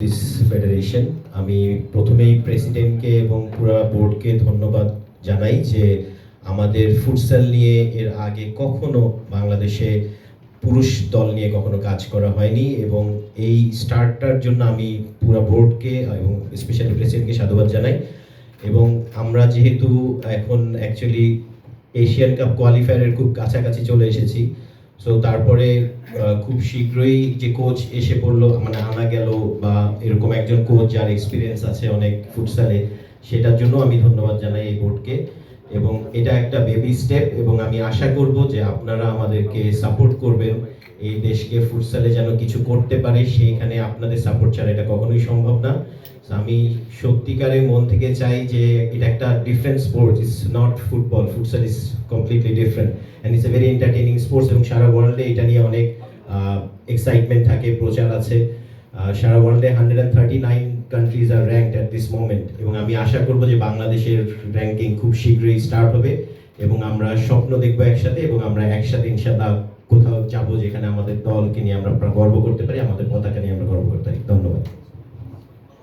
This federation আমি প্রথমেই প্রেসিডেন্টকে এবং পুরো বোর্ডকে ধন্যবাদ জানাই যে আমাদের ফুটসাল নিয়ে এর আগে কখনো বাংলাদেশে পুরুষ দল নিয়ে কখনো কাজ করা হয়নি এবং এই স্টার্টটার জন্য আমি পুরো বোর্ডকে এবং স্পেশালি প্রেসিডেন্টকে সাধুবাদ জানাই এবং আমরা যেহেতু এখন অ্যাকচুয়ালি এশিয়ান কাপ কোয়ালিফায়ারের খুব কাছাকাছি চলে এসেছি সো তারপরে খুব শীঘ্রই যে কোচ এসে পড়ল মানে আনা গেল বা এরকম একজন কোচ যার এক্সপিরিয়েন্স আছে অনেক ফুটসালে সেটার জন্য আমি ধন্যবাদ জানাই এই বোর্ডকে এবং এটা একটা বেবি স্টেপ এবং আমি আশা করব যে আপনারা আমাদেরকে সাপোর্ট করবেন। এই দেশকে ফুটসালে যেন কিছু করতে পারে, সেইখানে আপনাদের সাপোর্ট ছাড়া এটা কখনোই সম্ভব না। আমি সত্যিকারের মন থেকে চাই যে এটা একটা different sport it's not football futsal is completely different and it's a very entertaining sports এবং সারা ওয়ার্ল্ডে এটা নিয়ে অনেক এক্সাইটমেন্ট থাকে, প্রচার আছে। সারা ওয়ার্ল্ডে hundred and thirty nine countries are ranked at this moment এবং আমি আশা করব যে বাংলাদেশের র্যাঙ্কিং খুব শীঘ্রই স্টার্ট হবে। এবং আমরা স্বপ্ন দেখব একসাথে এবং আমরা একসাথে ইনশাল্লাহ কোথাও যাব যেখানে আমাদের দলকে নিয়ে আমরা গর্ব করতে পারি, আমাদের পতাকা নিয়ে আমরা গর্ব